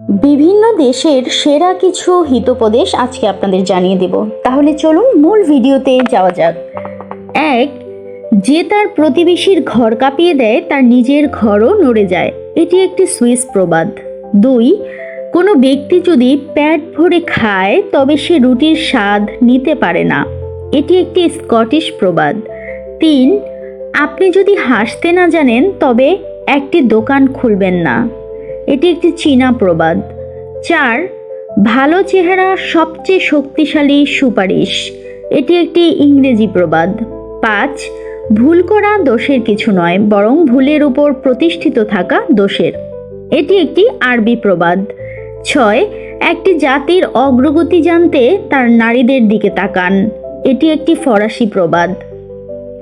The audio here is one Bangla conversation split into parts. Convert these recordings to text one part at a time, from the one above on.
বিভিন্ন দেশের সেরা কিছু হিতোপদেশ আজকে আপনাদের জানিয়ে দেব। তাহলে চলুন মূল ভিডিওতে যাওয়া যাক। এক, যে তার প্রতিবেশীর ঘর কাঁপিয়ে দেয়, তার নিজের ঘরও নড়ে যায়। এটি একটি সুইস প্রবাদ। দুই, কোনো ব্যক্তি যদি প্যাট ভরে খায়, তবে সে রুটির স্বাদ নিতে পারে না। এটি একটি স্কটিশ প্রবাদ। তিন, আপনি যদি হাসতে না জানেন, তবে একটি দোকান খুলবেন না। এটি একটি চীনা প্রবাদ। চার, ভালো চেহারা সবচেয়ে শক্তিশালী সুপারিশ। এটি একটি ইংরেজি প্রবাদ। পাঁচ, ভুল করা দোষের কিছু নয়, বরং ভুলের উপর প্রতিষ্ঠিত থাকা দোষের। এটি একটি আরবি প্রবাদ। ছয়, একটি জাতির অগ্রগতি জানতে তার নারীদের দিকে তাকান। এটি একটি ফরাসি প্রবাদ।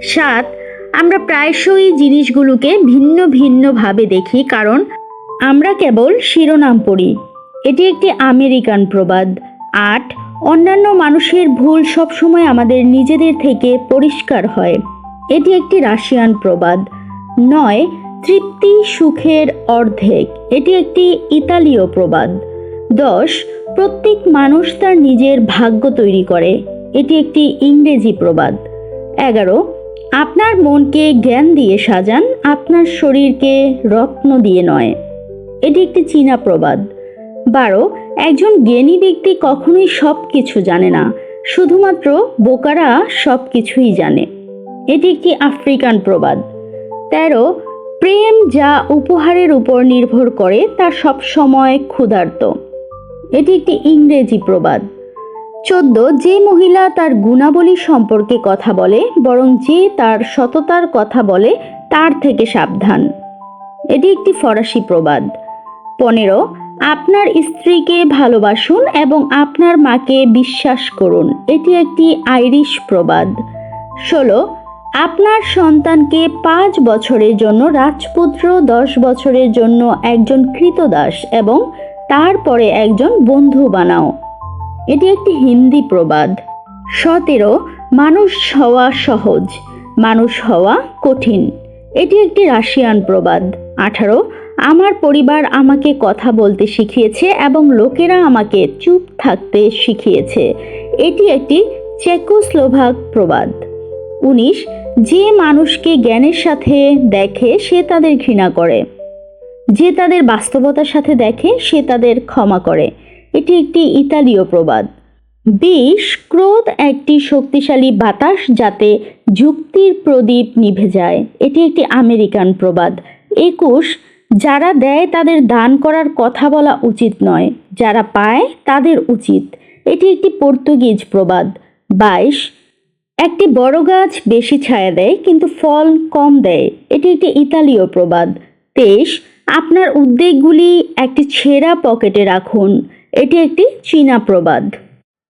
সাত, আমরা প্রায়শই জিনিসগুলোকে ভিন্ন ভিন্নভাবে দেখি কারণ আমরা কেবল শিরোনাম পড়ি। এটি একটি আমেরিকান প্রবাদ। আট, অন্যান্য মানুষের ভুল সবসময় আমাদের নিজেদের থেকে পরিষ্কার হয়। এটি একটি রাশিয়ান প্রবাদ। নয়, তৃপ্তি সুখের অর্ধেক। এটি একটি ইতালীয় প্রবাদ। দশ, প্রত্যেক মানুষ তার নিজের ভাগ্য তৈরি করে। এটি একটি ইংরেজি প্রবাদ। এগারো, আপনার মনকে জ্ঞান দিয়ে সাজান, আপনার শরীরকে রত্ন দিয়ে নয়। এটি একটি চীনা প্রবাদ। বারো, একজন জ্ঞানী ব্যক্তি কখনোই সব কিছু জানে না, শুধুমাত্র বোকারা সব কিছুই জানে। এটি একটি আফ্রিকান প্রবাদ। তেরো, প্রেম যা উপহারের উপর নির্ভর করে, তা সবসময় ক্ষুধার্ত। এটি একটি ইংরেজি প্রবাদ। চোদ্দ, যে মহিলা তার গুণাবলী সম্পর্কে কথা বলে, বরং যে তার সততার কথা বলে, তার থেকে সাবধান। এটি একটি ফরাসি প্রবাদ। পনেরো, আপনার স্ত্রীকে ভালোবাসুন এবং আপনার মাকে বিশ্বাস করুন। এটি একটি আইরিশ প্রবাদ। ষোলো, আপনার সন্তানকে পাঁচ বছরের জন্য রাজপুত্র, দশ বছরের জন্য একজন কৃতদাস এবং তারপরে একজন বন্ধু বানাও। এটি একটি হিন্দি প্রবাদ। সতেরো, মানুষ হওয়া সহজ, মানুষ হওয়া কঠিন। এটি একটি রাশিয়ান প্রবাদ। আঠারো, আমার পরিবার আমাকে কথা বলতে শিখিয়েছে এবং লোকেরা আমাকে চুপ থাকতে শিখিয়েছে। এটি একটি চেকোস্লোভাক প্রবাদ। উনিশ, যে মানুষকে জ্ঞানের সাথে দেখে সে তাদের ঘৃণা করে। যে তাদের বাস্তবতার সাথে দেখে সে তাদের ক্ষমা করে। এটি একটি ইতালীয় প্রবাদ। বিশ ক্রোধ একটি শক্তিশালী বাতাস যাতে যুক্তির প্রদীপ নিভে যায়। এটি একটি আমেরিকান প্রবাদ। একুশ, যারা দেয় তাদের দান করার কথা বলা উচিত নয়। যারা পায় তাদের উচিত। এটি একটি পর্তুগিজ প্রবাদ। বাইশ, একটি বড় গাছ বেশি ছায়া দেয়, কিন্তু ফল কম দেয়। এটি একটি ইতালীয় প্রবাদ। তেইশ, আপনার উদ্বেগগুলি একটি ছেঁড়া পকেটে রাখুন। এটি একটি চীনা প্রবাদ।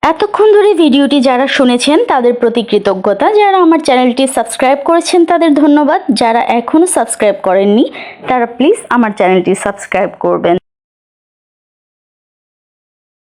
এতক্ষণ ধরে ভিডিওটি যারা শুনেছেন তাদের প্রতি কৃতজ্ঞতা। যারা আমার চ্যানেলটি সাবস্ক্রাইব করেছেন তাদের ধন্যবাদ। যারা এখনও সাবস্ক্রাইব করেননি, তারা প্লিজ আমার চ্যানেলটি সাবস্ক্রাইব করবেন।